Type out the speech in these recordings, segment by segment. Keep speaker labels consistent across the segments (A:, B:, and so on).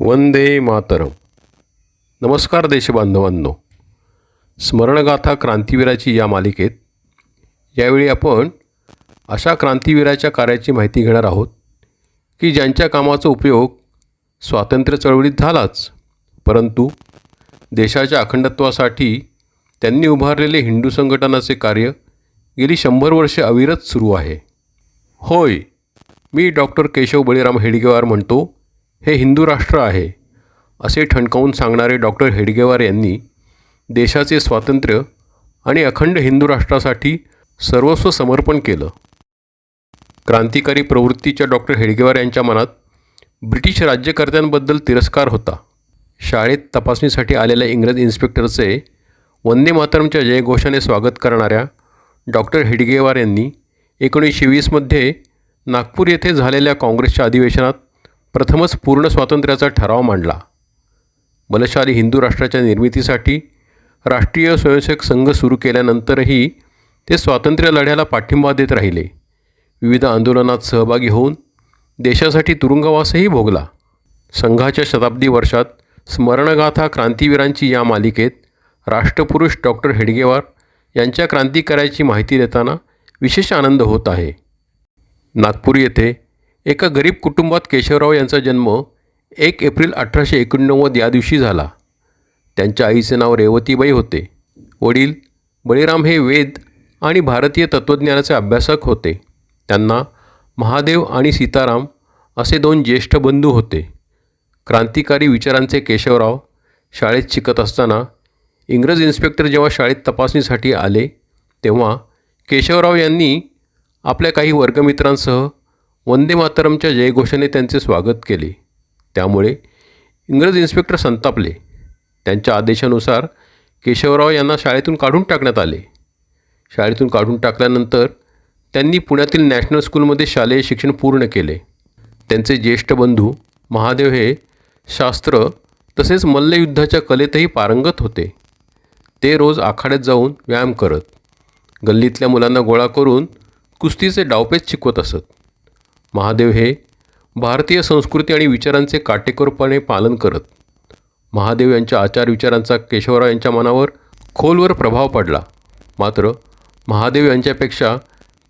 A: वंदे मातरम. नमस्कार देशबांधवांनो. स्मरणगाथा क्रांतिवीराची या मालिकेत यावेळी आपण अशा क्रांतिवीराच्या कार्याची माहिती घेणार आहोत की ज्यांच्या कामाचा उपयोग स्वातंत्र्य चळवळीत झालाच परंतु देशाच्या अखंडत्वासाठी त्यांनी उभारलेले हिंदू संघटनाचे कार्य गेली शंभर वर्षे अविरत सुरू आहे. होय मी डॉक्टर केशव बळीराम हेडगेवार म्हणतो हे हिंदू राष्ट्र आहे असे ठणकावून सांगणारे डॉक्टर हेडगेवार यांनी देशाचे स्वातंत्र्य आणि अखंड हिंदू राष्ट्रासाठी सर्वस्व समर्पण केलं. क्रांतिकारी प्रवृत्तीच्या डॉक्टर हेडगेवार यांच्या मनात ब्रिटिश राज्यकर्त्यांबद्दल तिरस्कार होता. शाळेत तपासणीसाठी आलेल्या इंग्रज इन्स्पेक्टरचे वंदे मातरमच्या जयघोषाने स्वागत करणाऱ्या डॉक्टर हेडगेवार यांनी एकोणीसशे वीसमध्ये नागपूर येथे झालेल्या काँग्रेसच्या अधिवेशनात प्रथमच पूर्ण स्वातंत्र्याचा ठराव मांडला. बलशाली हिंदू राष्ट्राच्या निर्मितीसाठी राष्ट्रीय स्वयंसेवक संघ सुरू केल्यानंतरही ते स्वातंत्र्य लढ्याला पाठिंबा देत राहिले. विविध आंदोलनात सहभागी होऊन देशासाठी तुरुंगवासही भोगला. संघाच्या शताब्दी वर्षात स्मरणगाथा क्रांतीवीरांची या मालिकेत राष्ट्रपुरुष डॉक्टर हेडगेवार यांच्या क्रांतिकार्याची माहिती देताना विशेष आनंद होत आहे. नागपूर येथे एका गरीब कुटुंबात केशवराव यांचा जन्म एक एप्रिल अठराशे एकोणनव्वद या दिवशी झाला. त्यांच्या आईचे नाव रेवतीबाई होते. वडील बळीराम हे वेद आणि भारतीय तत्त्वज्ञानाचे अभ्यासक होते. त्यांना महादेव आणि सीताराम असे दोन ज्येष्ठ बंधू होते. क्रांतिकारी विचारांचे केशवराव शाळेत शिकत असताना इंग्रज इन्स्पेक्टर जेव्हा शाळेत तपासणीसाठी आले तेव्हा केशवराव यांनी आपल्या काही वर्गमित्रांसह वंदे मातरमच्या जयघोषाने त्यांचे स्वागत केले. त्यामुळे इंग्रज इन्स्पेक्टर संतापले. त्यांच्या आदेशानुसार केशवराव यांना शाळेतून काढून टाकण्यात आले. शाळेतून काढून टाकल्यानंतर त्यांनी पुण्यातील नॅशनल स्कूलमध्ये शालेय शिक्षण पूर्ण केले. त्यांचे ज्येष्ठ बंधू महादेव हे शास्त्र तसेच मल्लयुद्धाच्या कलेतही पारंगत होते. ते रोज आखाड्यात जाऊन व्यायाम करत गल्लीतल्या मुलांना गोळा करून कुस्तीचे डावपेच शिकवत असत. महादेव हे भारतीय संस्कृती आणि विचारांचे काटेकोरपणे पालन करत महादेव यांच्या आचार विचारांचा केशवराव यांच्या मनावर खोलवर प्रभाव पडला. मात्र महादेव यांच्यापेक्षा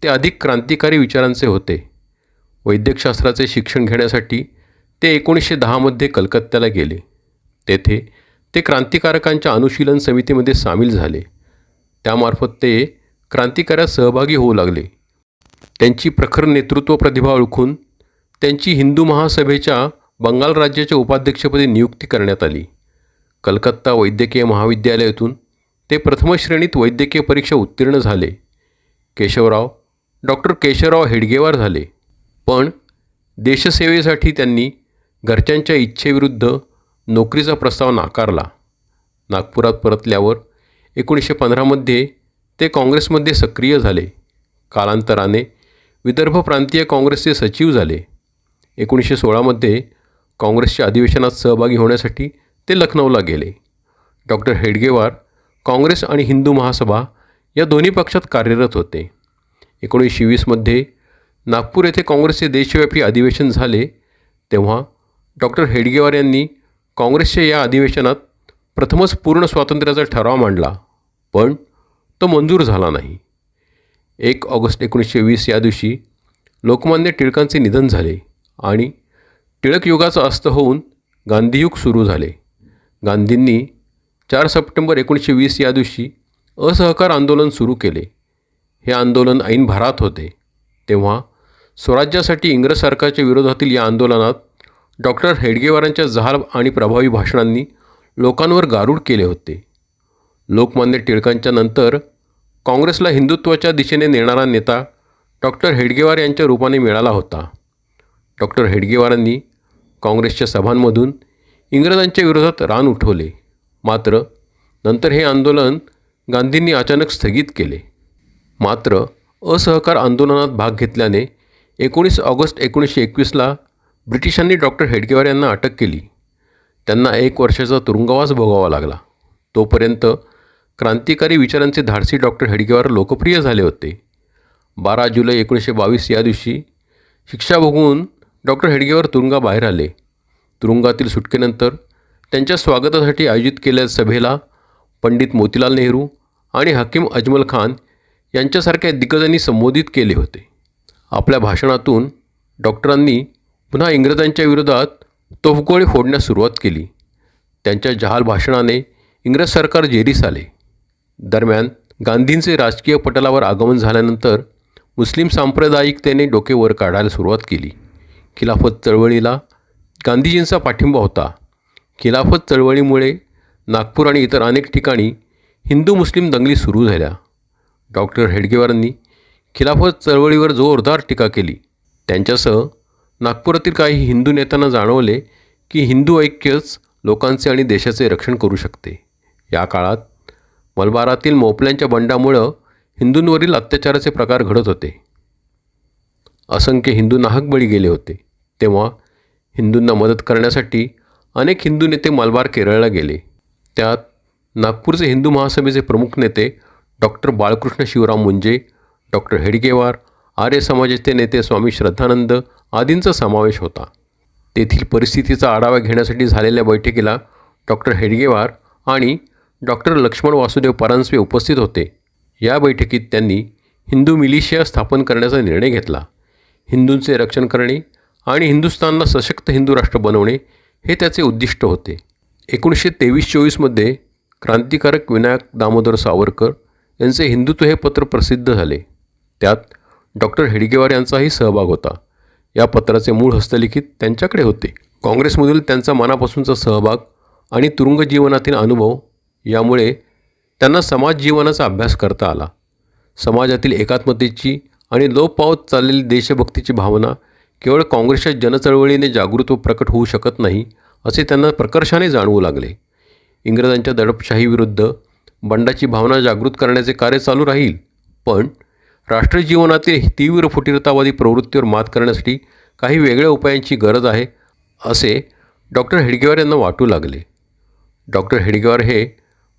A: ते अधिक क्रांतिकारी विचारांचे होते. वैद्यकशास्त्राचे शिक्षण घेण्यासाठी ते एकोणीसशे दहामध्ये कलकत्त्याला गेले. तेथे ते क्रांतिकारकांच्या अनुशीलन समितीमध्ये सामील झाले. त्यामार्फत ते क्रांतिकार्यात सहभागी होऊ लागले. त्यांची प्रखर नेतृत्व प्रतिभा ओळखून त्यांची हिंदू महासभेच्या बंगाल राज्याच्या उपाध्यक्षपदी नियुक्ती करण्यात आली. कलकत्ता वैद्यकीय महाविद्यालयातून ते प्रथम श्रेणीत वैद्यकीय परीक्षा उत्तीर्ण झाले. केशवराव डॉक्टर केशवराव हेडगेवार झाले. पण देशसेवेसाठी त्यांनी घरच्यांच्या इच्छेविरुद्ध नोकरीचा प्रस्ताव नाकारला. नागपुरात परतल्यावर एकोणीसशे पंधरामध्ये ते काँग्रेसमध्ये सक्रिय झाले. कालांतराने विदर्भ प्रांतीय काँग्रेसचे सचिव झाले. एकोणीसशे सोळामध्ये काँग्रेसच्या अधिवेशनात सहभागी होण्यासाठी ते लखनौला गेले. डॉक्टर हेडगेवार काँग्रेस आणि हिंदू महासभा या दोन्ही पक्षात कार्यरत होते. एकोणीसशे वीसमध्ये नागपूर येथे काँग्रेसचे देशव्यापी अधिवेशन झाले तेव्हा डॉक्टर हेडगेवार यांनी काँग्रेसच्या या अधिवेशनात प्रथमच पूर्ण स्वातंत्र्याचा ठराव मांडला पण तो मंजूर झाला नाही. एक ऑगस्ट एकोणीसशे वीस या दिवशी लोकमान्य टिळकांचे निधन झाले आणि टिळक युगाचा अस्त होऊन गांधीयुग सुरू झाले. गांधींनी चार सप्टेंबर एकोणीसशे वीस या दिवशी असहकार आंदोलन सुरू केले. हे आंदोलन ऐन भरात होते. तेव्हा स्वराज्यासाठी इंग्रज सरकारच्या विरोधातील या आंदोलनात डॉक्टर हेडगेवारांच्या जहाल आणि प्रभावी भाषणांनी लोकांवर गारूड केले होते. लोकमान्य टिळकांच्या नंतर काँग्रेसला हिंदुत्वाच्या दिशेने नेणारा नेता डॉक्टर हेडगेवार यांच्या रूपाने मिळाला होता. डॉक्टर हेडगेवारांनी काँग्रेसच्या सभांमधून इंग्रजांच्या विरोधात रान उठवले. मात्र नंतर हे आंदोलन गांधींनी अचानक स्थगित केले. मात्र असहकार आंदोलनात भाग घेतल्याने एकोणीस ऑगस्ट एकोणीसशे एकवीसला ब्रिटिशांनी डॉक्टर हेडगेवार यांना अटक केली. त्यांना एक वर्षाचा तुरुंगवास भोगावा लागला. तोपर्यंत क्रांतिकारी विचारांचे धाडसी डॉक्टर हेडगेवार लोकप्रिय झाले होते. बारा जुलै एकोणीसशे बावीस या दिवशी शिक्षा भोगून डॉक्टर हेडगेवार तुरुंगाबाहेर आले. तुरुंगातील सुटकेनंतर त्यांच्या स्वागतासाठी आयोजित केलेल्या सभेला पंडित मोतीलाल नेहरू आणि हकीम अजमल खान यांच्यासारख्या दिग्गजांनी संबोधित केले होते. आपल्या भाषणातून डॉक्टरांनी पुन्हा इंग्रजांच्या विरोधात तोफगोळे फोडण्यास सुरुवात केली. त्यांच्या जहाल भाषणाने इंग्रज सरकार जेरीस आले. दरम्यान गांधींचे राजकीय पटलावर आगमन झाल्यानंतर मुस्लिम सांप्रदायिकतेने डोके वर काढायला सुरुवात केली. खिलाफत चळवळीला गांधीजींचा पाठिंबा होता. खिलाफत चळवळीमुळे नागपूर आणि इतर अनेक ठिकाणी हिंदू मुस्लिम दंगली सुरू झाल्या. डॉक्टर हेडगेवारांनी खिलाफत चळवळीवर जोरदार टीका केली. त्यांच्यासह नागपुरातील काही हिंदू नेत्यांना जाणवले की हिंदू ऐक्यच लोकांचे आणि देशाचे रक्षण करू शकते. या काळात मलबारातील मोपल्यांच्या बंडामुळं हिंदूंवरील अत्याचाराचे प्रकार घडत होते. असंख्य हिंदू नाहक बळी गेले होते. तेव्हा हिंदूंना मदत करण्यासाठी अनेक हिंदू नेते मलबार केरळला गेले. त्यात नागपूरचे हिंदू महासभेचे प्रमुख नेते डॉक्टर बाळकृष्ण शिवराम मुंजे डॉक्टर हेडगेवार आर्य समाजाचे नेते स्वामी श्रद्धानंद आदींचा समावेश होता. तेथील परिस्थितीचा आढावा घेण्यासाठी झालेल्या बैठकीला डॉक्टर हेडगेवार आणि डॉक्टर लक्ष्मण वासुदेव परांजपे उपस्थित होते. या बैठकीत त्यांनी हिंदू मिलिशिया स्थापन करण्याचा निर्णय घेतला. हिंदूंचे रक्षण करणे आणि हिंदुस्थानला सशक्त हिंदू राष्ट्र बनवणे हे त्याचे उद्दिष्ट होते. एकोणीसशे तेवीस चोवीसमध्ये क्रांतिकारक विनायक दामोदर सावरकर यांचे हिंदुत्व हे पत्र प्रसिद्ध झाले. त्यात डॉक्टर हेडगेवार यांचाही सहभाग होता. या पत्राचे मूळ हस्तलिखित त्यांच्याकडे होते. काँग्रेसमधील त्यांचा मनापासूनचा सहभाग आणि तुरुंग जीवनातील अनुभव यामुळे त्यांना समाज जीवनाचा अभ्यास करता आला. समाजातील एकात्मतेची आणि लोप पावत चाललेली देशभक्तीची भावना केवळ काँग्रेसच्या जनचळवळीने जागृत व प्रकट होऊ शकत नाही असे त्यांना प्रकर्षाने जाणवू लागले. इंग्रजांच्या दडपशाहीविरुद्ध बंडाची भावना जागृत करण्याचे कार्य चालू राहील पण राष्ट्रजीवनातील तीव्र फुटीरतावादी प्रवृत्तीवर मात करण्यासाठी काही वेगळ्या उपायांची गरज आहे असे डॉक्टर हेडगेवार यांना वाटू लागले. डॉक्टर हेडगेवार हे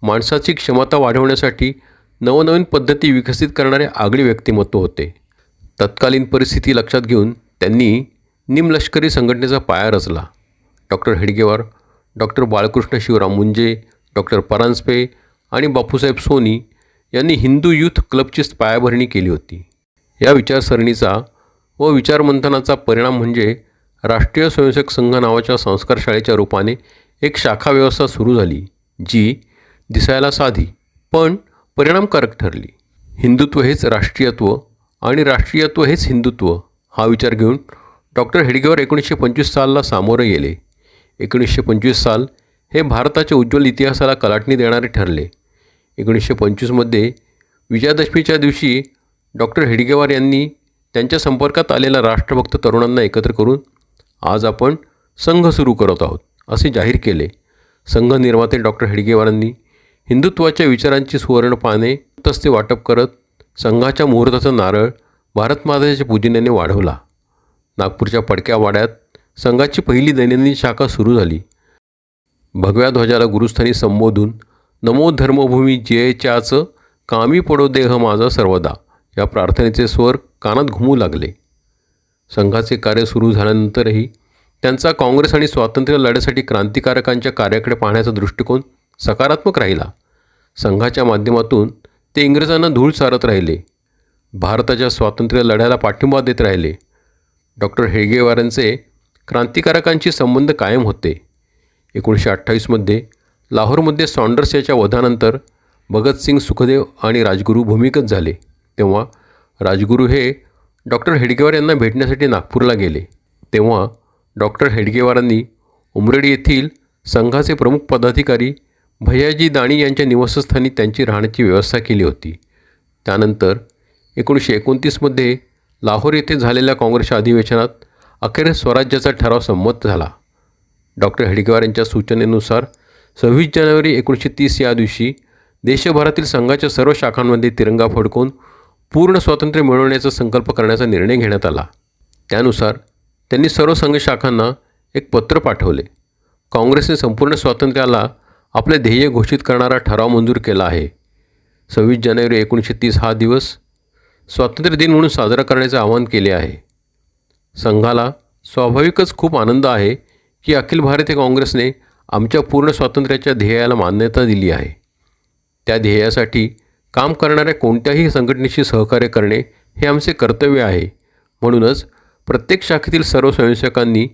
A: माणसाची क्षमता वाढवण्यासाठी नवनवीन पद्धती विकसित करणारे आगळे व्यक्तिमत्व होते. तत्कालीन परिस्थिती लक्षात घेऊन त्यांनी निमलष्करी संघटनेचा पाया रचला. Doctor Hedgewar doctor Balkrishna Shivram Munje doctor Paranjpe आणि बापूसाहेब सोनी यांनी हिंदू युथ क्लबची पायाभरणी केली होती. या विचारसरणीचा व विचारमंथनाचा परिणाम म्हणजे राष्ट्रीय स्वयंसेवक संघ नावाच्या संस्कार शाळेच्या रूपाने एक शाखा व्यवस्था सुरू झाली जी दिसायला साधी पण परिणामकारक ठरली. हिंदुत्व हेच राष्ट्रीयत्व आणि राष्ट्रीयत्व हेच हिंदुत्व हा विचार घेऊन डॉक्टर हेडगेवर एकोणीसशे पंचवीस सालला सामोरे गेले. एकोणीसशे पंचवीस साल हे भारताच्या उज्ज्वल इतिहासाला कलाटणी देणारे ठरले. एकोणीसशे पंचवीसमध्ये विजयादशमीच्या दिवशी डॉक्टर हेडगेवार यांनी त्यांच्या संपर्कात आलेल्या राष्ट्रभक्त तरुणांना एकत्र करून आज आपण संघ सुरू करत आहोत असे जाहीर केले. संघ निर्माते डॉक्टर हेडगेवारांनी हिंदुत्वाच्या विचारांची सुवर्ण पाने तस्ते वाटप करत संघाच्या मुहूर्ताचा नारळ भारतमातेच्या पूजनेने वाढवला. नागपूरच्या पडक्या वाड्यात संघाची पहिली दैनंदिन शाखा सुरू झाली. भगव्या ध्वजाला गुरुस्थानी संबोधून नमो धर्मभूमी जयच्याचं कामी पडो देह माझा सर्वदा या प्रार्थनेचे स्वर कानात घुमू लागले. संघाचे कार्य सुरू झाल्यानंतरही त्यांचा काँग्रेस आणि स्वातंत्र्य लढ्यासाठी क्रांतिकारकांच्या कार्याकडे पाहण्याचा दृष्टिकोन सकारात्मक राहिला. संघाच्या माध्यमातून ते इंग्रजांना धूळ सारत राहिले. भारताच्या स्वातंत्र्य लढ्याला पाठिंबा देत राहिले. डॉक्टर हेडगेवारांचे क्रांतिकारकांशी संबंध कायम होते. एकोणीसशे अठ्ठावीसमध्ये लाहोरमध्ये सॉन्डर्स याच्या वधानंतर भगतसिंग सुखदेव आणि राजगुरू भूमिगत झाले. तेव्हा राजगुरू हे डॉक्टर हेडगेवार यांना भेटण्यासाठी नागपूरला गेले. तेव्हा डॉक्टर हेडगेवारांनी उमरेडी येथील संघाचे प्रमुख पदाधिकारी भैयाजी दाणी यांच्या निवासस्थानी त्यांची राहण्याची व्यवस्था केली होती. त्यानंतर एकोणीसशे एकोणतीसमध्ये लाहोर येथे झालेल्या काँग्रेसच्या अधिवेशनात अखेर स्वराज्याचा ठराव संमत झाला. डॉक्टर हेडगेवार यांच्या सूचनेनुसार सव्वीस जानेवारी एकोणीसशे तीस या दिवशी देशभरातील संघाच्या सर्व शाखांमध्ये तिरंगा फडकून पूर्ण स्वातंत्र्य मिळवण्याचा संकल्प करण्याचा निर्णय घेण्यात आला. त्यानुसार त्यांनी सर्व संघ शाखांना एक पत्र पाठवले. काँग्रेसने संपूर्ण स्वातंत्र्याला आपले ध्येय घोषित करणारा ठराव मंजूर केला आहे. सव्वीस जानेवारी एकोणीसशे तीस हा दिवस स्वातंत्र्य दिन म्हणून साजरा करण्याचे आवाहन केले आहे. संघाला स्वाभाविकच खूप आनंद आहे की अखिल भारतीय काँग्रेसने आमच्या पूर्ण स्वातंत्र्याच्या ध्येयाला मान्यता दिली आहे. त्या ध्येयासाठी काम करणाऱ्या कोणत्याही संघटनेशी सहकार्य करणे हे आमचे कर्तव्य आहे. म्हणूनच प्रत्येक शाखेतील सर्व स्वयंसेवकांनी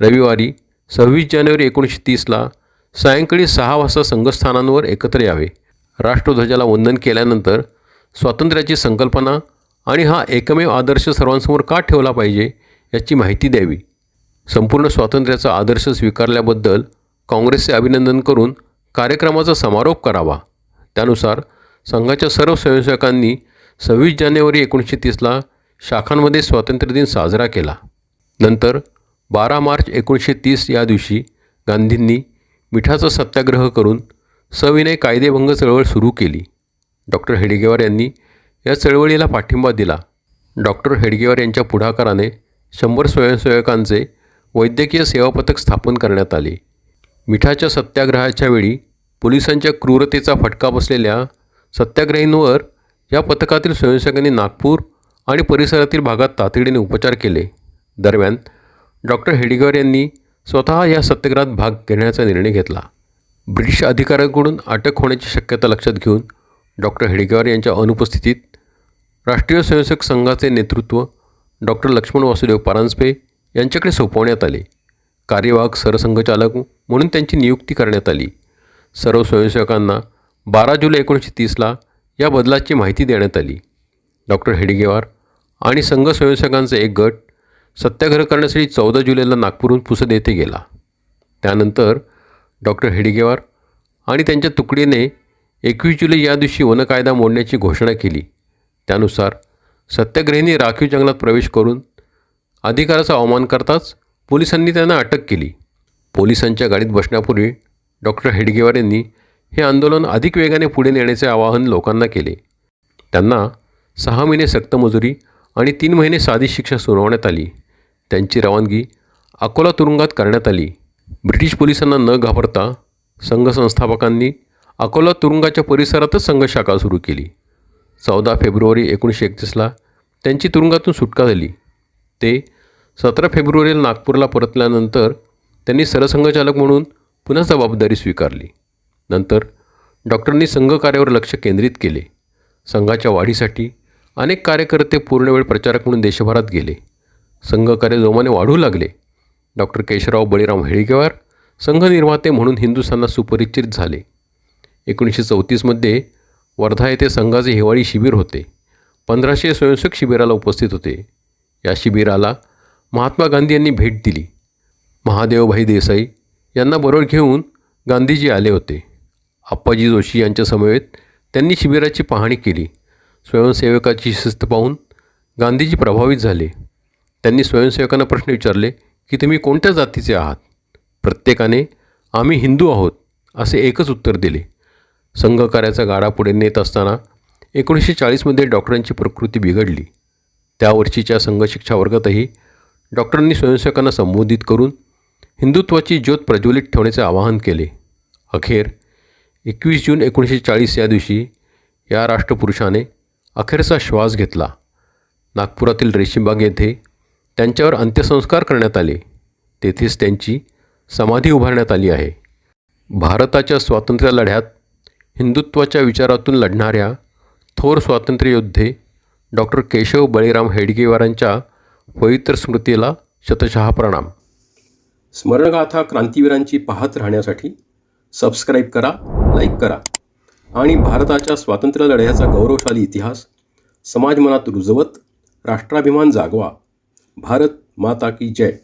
A: रविवारी सव्वीस जानेवारी एकोणीसशे तीसला सायंकाळी सहा वाजता संघस्थानांवर एकत्र यावे. राष्ट्रध्वजाला वंदन केल्यानंतर स्वातंत्र्याची संकल्पना आणि हा एकमेव आदर्श सर्वांसमोर का ठेवला पाहिजे याची माहिती द्यावी. संपूर्ण स्वातंत्र्याचा आदर्श स्वीकारल्याबद्दल काँग्रेसचे अभिनंदन करून कार्यक्रमाचा समारोप करावा. त्यानुसार संघाच्या सर्व स्वयंसेवकांनी सव्वीस जानेवारी एकोणीसशे तीसला शाखांमध्ये स्वातंत्र्य दिन साजरा केला. नंतर बारा मार्च एकोणीसशे तीस या दिवशी गांधींनी मिठाचा सत्याग्रह करून सविनय कायदेभंग चळवळ सुरू केली. डॉक्टर हेडगेवार यांनी या चळवळीला पाठिंबा दिला. डॉक्टर हेडगेवार यांच्या पुढाकाराने शंभर स्वयंसेवकांचे वैद्यकीय सेवा पथक स्थापन करण्यात आले. मिठाच्या सत्याग्रहाच्या वेळी पोलिसांच्या क्रूरतेचा फटका बसलेल्या सत्याग्रहींवर या पथकातील स्वयंसेवकांनी नागपूर आणि परिसरातील भागात तातडीने उपचार केले. दरम्यान डॉक्टर हेडगेवार यांनी स्वतः या सत्याग्रहात भाग घेण्याचा निर्णय घेतला. ब्रिटिश अधिकाऱ्यांकडून अटक होण्याची शक्यता लक्षात घेऊन डॉक्टर हेडगेवार यांच्या अनुपस्थितीत राष्ट्रीय स्वयंसेवक संघाचे नेतृत्व डॉक्टर लक्ष्मण वासुदेव परांजपे यांच्याकडे सोपवण्यात आले. कार्यवाहक सरसंघचालक म्हणून त्यांची नियुक्ती करण्यात आली. सर्व स्वयंसेवकांना बारा जुलै एकोणीसशे तीसला या बदलाची माहिती देण्यात आली. डॉक्टर हेडगेवार आणि संघ स्वयंसेवकांचा एक गट सत्याग्रह करण्यासाठी चौदा जुलैला नागपूरहून पुसद येथे गेला. त्यानंतर डॉक्टर हेडगेवार आणि त्यांच्या तुकडीने एकवीस जुलै या दिवशी वनकायदा मोडण्याची घोषणा केली. त्यानुसार सत्याग्रहींनी राखीव जंगलात प्रवेश करून अधिकाराचा अवमान करताच पोलिसांनी त्यांना अटक केली. पोलिसांच्या गाडीत बसण्यापूर्वी डॉक्टर हेडगेवार यांनी हे आंदोलन अधिक वेगाने पुढे नेण्याचे आवाहन लोकांना केले. त्यांना सहा महिने सक्तमजुरी आणि तीन महिने साधी शिक्षा सुनावण्यात आली. त्यांची रवानगी अकोला तुरुंगात करण्यात आली. ब्रिटिश पोलिसांना न घाबरता संघ संस्थापकांनी अकोला तुरुंगाच्या परिसरातच संघ शाखा सुरू केली. चौदा फेब्रुवारी एकोणीसशे एकतीसला त्यांची तुरुंगातून सुटका झाली. ते सतरा फेब्रुवारीला नागपूरला परतल्यानंतर त्यांनी सरसंघचालक म्हणून पुन्हा जबाबदारी स्वीकारली. नंतर डॉक्टरांनी संघ कार्यावर लक्ष केंद्रित केले. संघाच्या वाढीसाठी अनेक कार्यकर्ते पूर्णवेळ प्रचारक म्हणून देशभरात गेले. संघ कार्य जोमाने वाढू लागले. डॉक्टर केशवराव बळीराम हेळगेवार संघनिर्माते म्हणून हिंदुस्थानात सुपरिचित झाले. एकोणीसशे चौतीसमध्ये वर्धा येथे संघाचे हिवाळी शिबिर होते. पंधराशे स्वयंसेवक शिबिराला उपस्थित होते. या शिबिराला महात्मा गांधी यांनी भेट दिली. महादेवभाई देसाई यांना बरोबर घेऊन गांधीजी आले होते. आप्पाजी जोशी यांच्या समवेत त्यांनी शिबिराची पाहणी केली. स्वयंसेवकाची शिस्त पाहून गांधीजी प्रभावित झाले. त्यांनी स्वयंसेवकांना प्रश्न विचारले की तुम्ही कोणत्या जातीचे आहात? प्रत्येकाने आम्ही हिंदू आहोत असे एकच उत्तर दिले. संघकार्याचा गाडा पुढे नेत असताना एकोणीसशे चाळीसमध्ये डॉक्टरांची प्रकृती बिघडली. त्या वर्षीच्या संघशिक्षा वर्गातही डॉक्टरांनी स्वयंसेवकांना संबोधित करून हिंदुत्वाची ज्योत प्रज्वलित ठेवण्याचे आवाहन केले. अखेर एकवीस जून एकोणीसशे चाळीस या दिवशी या राष्ट्रपुरुषाने अखेरचा श्वास घेतला. नागपुरातील रेशीमबाग येथे त्यांच्यावर अंत्यसंस्कार करण्यात आले. तेथेच त्यांची समाधी उभारण्यात आली आहे. भारताच्या स्वातंत्र्य लढ्यात हिंदुत्वाच्या विचारातून लढणाऱ्या थोर स्वातंत्र्ययोद्धे डॉक्टर केशव बळीराम हेडगेवारांच्या पवित्र स्मृतीला शतशः प्रणाम. स्मरणगाथा क्रांतीवीरांची पाहत राहण्यासाठी सबस्क्राईब करा लाईक करा आणि भारताच्या स्वातंत्र्य लढ्याचा गौरवशाली इतिहास समाज मनात रुजवत राष्ट्राभिमान जागवा. भारत माता की जय।